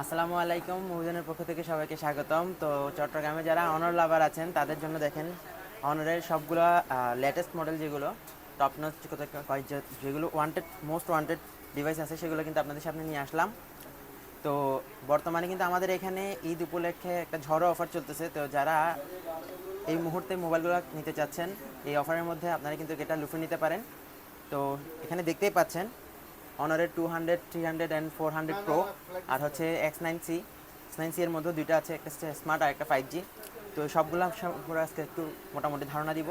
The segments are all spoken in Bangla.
আসসালামু আলাইকুম, মুভিজনের পক্ষ থেকে সবাইকে স্বাগতম। তো চট্টগ্রামে যারা অনর লাভার আছেন, তাদের জন্য দেখেন অনরের সবগুলো লেটেস্ট মডেল যেগুলো টপ নচ যেগুলো ওয়ান্টেড মোস্ট ওয়ান্টেড ডিভাইস আছে, সেগুলো কিন্তু আপনাদের সামনে নিয়ে আসলাম। তো বর্তমানে কিন্তু আমাদের এখানে ঈদ উপলক্ষে একটা ঝড়ো অফার চলতেছে। তো যারা এই মুহূর্তে মোবাইলগুলো নিতে চাচ্ছেন, এই অফারের মধ্যে আপনারা কিন্তু এটা লুফে নিতে পারেন। তো এখানে দেখতেই পাচ্ছেন অনারের two hundred three hundred and four hundred pro আর হচ্ছে X nine C X nine C এর মধ্যে দুইটা আছে, একটা স্মার্ট আর একটা ফাইভ জি তো সবগুলো সবগুলো আজকে একটু মোটামুটি ধারণা দিব।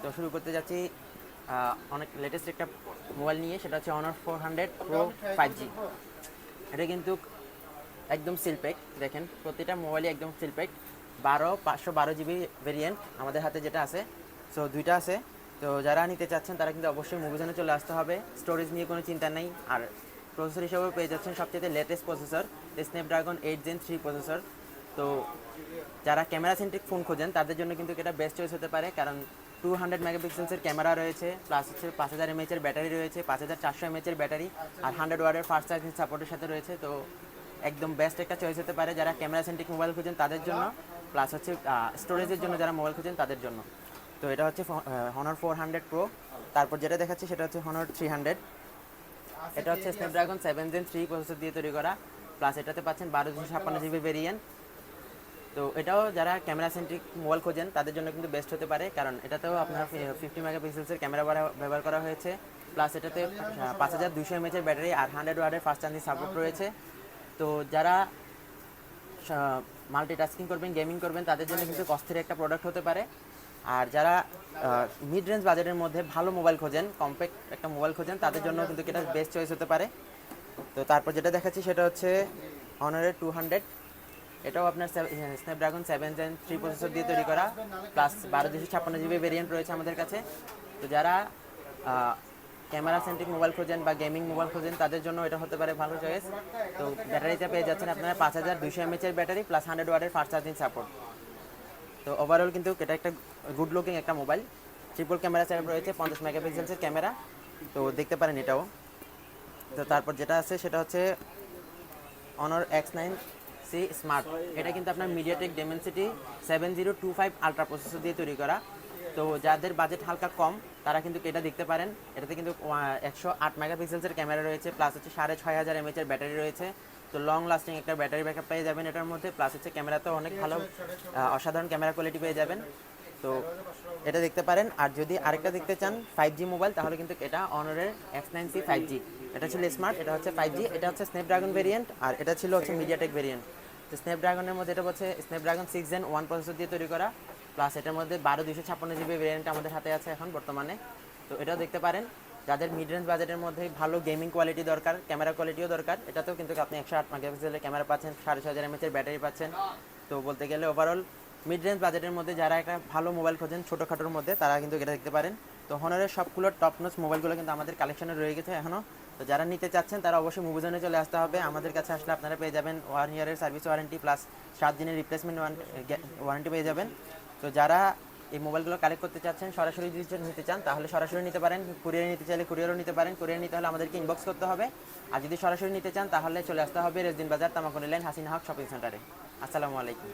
তো শুরু করতে যাচ্ছি অনেক লেটেস্ট একটা মোবাইল নিয়ে, সেটা হচ্ছে Honor four hundred pro five G এটা কিন্তু একদম সিলপ্যাক দেখেন, প্রতিটা মোবাইলই একদম সিলপ্যাক বারো, পাঁচশো বারো জিবি ভেরিয়েন্ট আমাদের হাতে যেটা আছে সো দুইটা আছে। তো যারা নিতে চাচ্ছেন, তারা কিন্তু অবশ্যই মুভিজনে চলে আসতে হবে। স্টোরেজ নিয়ে কোনো চিন্তা নেই। আর প্রসেসর হিসেবে পেয়ে যাচ্ছেন সবচেয়ে latest processor Snapdragon eight Gen three processor তো যারা ক্যামেরা সেন্ট্রিক ফোন খোঁজেন, তাদের জন্য কিন্তু এটা বেস্ট চয়েস হতে পারে। কারণ টু হান্ড্রেড মেগাপিক্সেলসের ক্যামেরা রয়েছে প্লাস হচ্ছে পাঁচ হাজার এমএচের ব্যাটারি রয়েছে, পাঁচ হাজার চারশো এমএচের ব্যাটারি আর হান্ড্রেড ওয়ার্ডের ফাস্ট চার্জিং সাপোর্টের সাথে রয়েছে। তো একদম বেস্ট একটা চয়েস হতে পারে যারা ক্যামেরা সেন্ট্রিক মোবাইল খুঁজেন তাদের জন্য প্লাস হচ্ছে স্টোরেজের জন্য যারা মোবাইল খুঁজেন তাদের জন্য। তো এটা হচ্ছে হনার ফোর হান্ড্রেড প্রো তারপর যেটা দেখাচ্ছি সেটা হচ্ছে হনার থ্রি হান্ড্রেড এটা হচ্ছে Snapdragon seven Gen three processor দিয়ে তৈরি করা। প্লাস এটাতে পাচ্ছেন বারো দুশো ছাপ্পান্ন জিবি ভেরিয়েন্ট তো এটাও যারা ক্যামেরা সেন্ট্রিক মোবাইল খোঁজেন, তাদের জন্য কিন্তু বেস্ট হতে পারে। কারণ এটাতেও আপনার ফিফটি মেগাপিক্সেলসের ক্যামেরা ব্যবহার করা হয়েছে। প্লাস এটাতে পাঁচ হাজার দুশো এমএচের ব্যাটারি আর হান্ড্রেড ওয়ার্ডের ফার্স্ট চার্জিং সাপোর্ট রয়েছে। তো যারা মাল্টিটাস্কিং করবেন গেমিং করবেন, তাদের জন্য কিন্তু কস্থির একটা প্রোডাক্ট হতে পারে। আর যারা মিড রেঞ্জ বাজেটের মধ্যে ভালো মোবাইল খোঁজেন কম্প্যাক্ট একটা মোবাইল খোঁজেন, তাদের জন্য কিন্তু এটা বেস্ট চয়েস হতে পারে। তো তারপর যেটা দেখাচ্ছি সেটা হচ্ছে অনারের টু হান্ড্রেড এটাও আপনার Snapdragon seven Gen three processor দিয়ে তৈরি করা প্লাস বারো দুশো ছাপ্পান্ন জিবি ভেরিয়েন্ট রয়েছে আমাদের কাছে। তো যারা ক্যামেরা সেন্ট্রিক মোবাইল খোঁজেন বা গেমিং মোবাইল খোঁজেন, তাদের জন্য এটা হতে পারে ভালো চয়েস তো ব্যাটারিতে পেয়ে যাচ্ছেন আপনারা পাঁচ হাজার দুশো এমএচের ব্যাটারি প্লাস হান্ড্রেড ওয়ার্ডের ফাস্ট চার্জিং সাপোর্ট তো ওভারঅল কিন্তু এটা একটা গুড লুকিং একটা মোবাইল ট্রিপল ক্যামেরা সেট রয়েছে, পঞ্চাশ মেগাপিক্সেলসের ক্যামেরা তো দেখতে পারেন এটাও। তো তারপর যেটা আছে সেটা হচ্ছে অনর এক্স নাইন সি স্মার্ট এটা কিন্তু আপনার MediaTek Dimensity seven zero two five ultra processor দিয়ে তৈরি করা। তো যাদের বাজেট হালকা কম, তারা কিন্তু এটা দেখতে পারেন। এটাতে কিন্তু একশো আট মেগাপিক্সেলসের ক্যামেরা রয়েছে প্লাস হচ্ছে সাড়ে ছয় হাজার এমএচের ব্যাটারি রয়েছে। তো লং লাস্টিং একটা ব্যাটারি ব্যাকআপ পেয়ে যাবেন এটার মধ্যে প্লাস হচ্ছে ক্যামেরা তো অনেক ভালো অসাধারণ ক্যামেরা কোয়ালিটি পেয়ে যাবেন। তো এটা দেখতে পারেন। আর যদি আরেকটা দেখতে চান ফাইভ জি মোবাইল তাহলে কিন্তু এটা অনারের X nine C five G এটা ছিল স্মার্ট এটা হচ্ছে ফাইভ জি এটা হচ্ছে স্ন্যাপড্রাগন ভেরিয়েন্ট আর এটা ছিল হচ্ছে মিডিয়াটেক ভেরিয়েন্ট তো স্ন্যাপড্রাগনের মধ্যে এটা হচ্ছে Snapdragon six gen one processor দিয়ে তৈরি করা। প্লাস এটার মধ্যে বারো দুশো ছাপ্পান্ন জিবি ভেরিয়েন্ট আমাদের হাতে আছে এখন বর্তমানে। তো এটাও দেখতে পারেন। যাদের মিড রেঞ্জ বাজেটের মধ্যে ভালো গেমিং কোয়ালিটি দরকার ক্যামেরা কোয়ালিটিও দরকার, এটাতেও কিন্তু আপনি একশো আট মেগাপিক্সেলের ক্যামেরা পাচ্ছেন, সাড়ে ছয় হাজার এমএচের ব্যাটারি পাচ্ছেন। তো বলতে গেলে ওভারঅল মিড রেঞ্জ বাজেটের মধ্যে যারা একটা ভালো মোবাইল খোঁজেন ছোটোখাটোর মধ্যে, তারা কিন্তু এটা দেখতে পারেন। তো হনারের সবগুলো টপ নোচ মোবাইলগুলো কিন্তু আমাদের কালেকশনে রয়ে গেছে এখনও তো যারা নিতে চাচ্ছেন, তারা অবশ্যই মুভিজনে চলে আসতে হবে। আমাদের কাছে আসলে আপনারা পেয়ে যাবেন ওয়ান ইয়ারের সার্ভিস ওয়ারেন্টি প্লাস সাত দিনের রিপ্লেসমেন্ট ওয়ারেন্টি পেয়ে যাবেন। তো যারা এই মোবাইলগুলো কালেক্ট করতে চাচ্ছেন, সরাসরি যদি নিতে চান, তাহলে সরাসরি নিতে পারেন কুরিয়ারে নিতে চাইলে কুরিয়ারও নিতে পারেন কুরিয়ার নিতে হলে আমাদেরকে ইনবক্স করতে হবে। আর যদি সরাসরি নিতে চান, তাহলে চলে আসতে হবে রেজদিন বাজার তামাকুনি লাইন হাসিন হক শপিং সেন্টারে আসসালামু আলাইকুম।